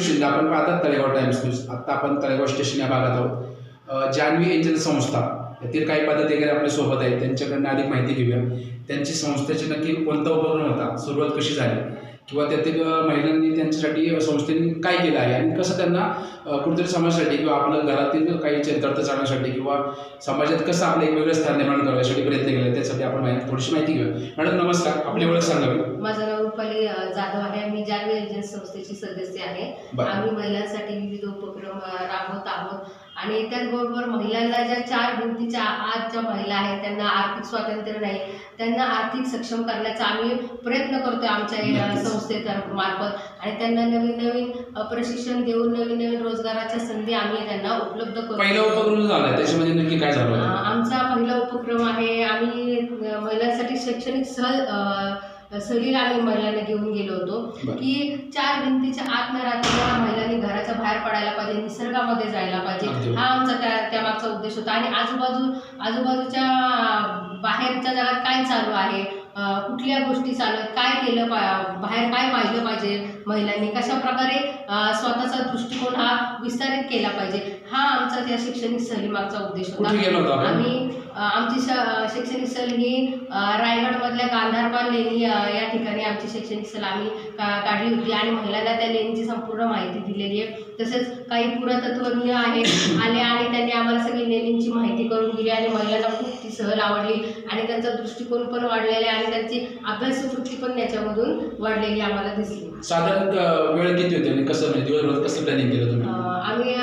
संदीप शिंदे आपण पाहतात Talegaon times news आत्ता आपण तळेगाव स्टेशन या भागात आहोत. जानवी जान्हवी एंजल संस्था. यातील काही पदाधिकारी आपल्यासोबत आहेत. त्यांच्याकडनं अधिक माहिती घेऊया. त्यांची संस्थेची नक्की कोणता उपक्रम होता? सुरुवात कशी झाली? किंवा त्यातील महिलांनी त्यांच्यासाठी संस्थेने काय केलं आहे? आणि कसं त्यांना कुठेतरी समाजासाठी किंवा आपल्या घरातील काही चरितार्थ चालण्यासाठी किंवा समाजात कसं आपलं एक वेगळं स्थान निर्माण करण्यासाठी प्रयत्न केले त्यासाठी आपण माहिती थोडीशी माहिती घेऊया. मॅडम नमस्कार. आपली ओळख सांगावी माझं नाव रुपाली जाधव आहे. मी जानवी एजन्सी संस्थेची सदस्य आहे. बरं. आम्ही महिलांसाठी विविध उपक्रम अ, राबवत आहोत. आणि त्याचबरोबर महिलांना ज्या चार भिंतीच्या आत ज्या महिला आहेत त्यांना आर्थिक स्वातंत्र्य नाही त्यांना आर्थिक सक्षम करण्याचा आम्ही प्रयत्न करतोय आमच्या या नक्कीच. संस्थेतर्फे मार्फत. आणि त्यांना नवीन नवीन अ, प्रशिक्षण देऊन नवीन नवीन रोजगाराच्या संधी आम्ही त्यांना उपलब्ध पहिला करतो उपक्रम झाला त्याच्यामध्ये नक्की काय झालं होतं? आमचा पहिला उपक्रम आहे आम्ही महिलांसाठी शैक्षणिक सहल सहलीला आम्ही महिलांना घेऊन गेलो होतो. की चार भिंतीच्या आत न राहता महिलांनी घराच्या बाहेर पडायला पाहिजे निसर्गामध्ये जायला. पाहिजे. हा आमचा त्या त्यामागचा उद्देश होता. आणि आजूबाजू आजूबाजूच्या बाहेरच्या जगात काय चालू आहे? कुठल्या गोष्टी चालू आहेत? काय केलं पा बाहेर काय पाहिलं पाहिजे महिलांनी? कशा प्रकारे स्वतःचा दृष्टिकोन हा विस्तारित केला पाहिजे? हा आमचा त्या शैक्षणिक सहलीमागचा उद्देश होतो? आम्ही आमची श- शैक्षणिक सहल ही रायगडमधल्या गांधारबाग लेणी या ठिकाणी आमची शैक्षणिक सहल आम्ही का- काढली होती आणि महिलांना त्या लेणीची संपूर्ण माहिती दिलेली आहे. तसेच काही पुरातत्वज्ञ आहेत आले आणि त्यांनी आम्हाला सगळी लेणींची माहिती करून दिली आणि महिलांना खूप ती सहल आवडली आणि त्यांचा दृष्टिकोन पण वाढलेला आहे आणि त्यांची अभ्यासवृत्ती पण याच्यामधून वाढलेली आम्हाला दिसली. साधारण वेळ किती होती आणि कसं म्हणजे दिवसभर कसं प्लॅनिंग केलं तुम्ही? आम्ही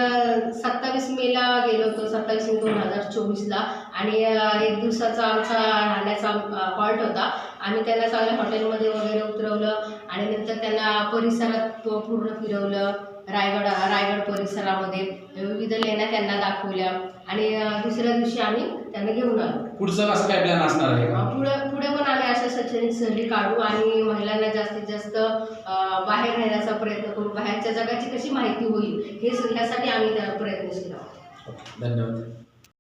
सत्तावीस मेला गेलो होतो सत्तावीस मे दोन हजार चोवीसला. आणि एक दिवसाचा आमचा राहण्याचा हॉल्ट होता. आम्ही त्यांना चांगल्या हॉटेलमध्ये वगैरे उतरवलं आणि नंतर त्यांना परिसरात पूर्ण फिरवलं. रायगड रायगड परिसरामध्ये. विविध लेण्या त्यांना दाखवल्या. आणि दुसऱ्या दिवशी आम्ही त्यांना घेऊन आलो. पुढचं असं काय प्लॅन असणार आहे? पुढे पुढे पण आम्ही अशा शैक्षणिक सहली काढू आणि महिलांना जास्तीत जास्त बाहेर नेण्याचा प्रयत्न करू. बाहेरच्या जगाची कशी माहिती होईल हे ह्यासाठी आम्ही त्या प्रयत्नशील आहोत धन्यवाद.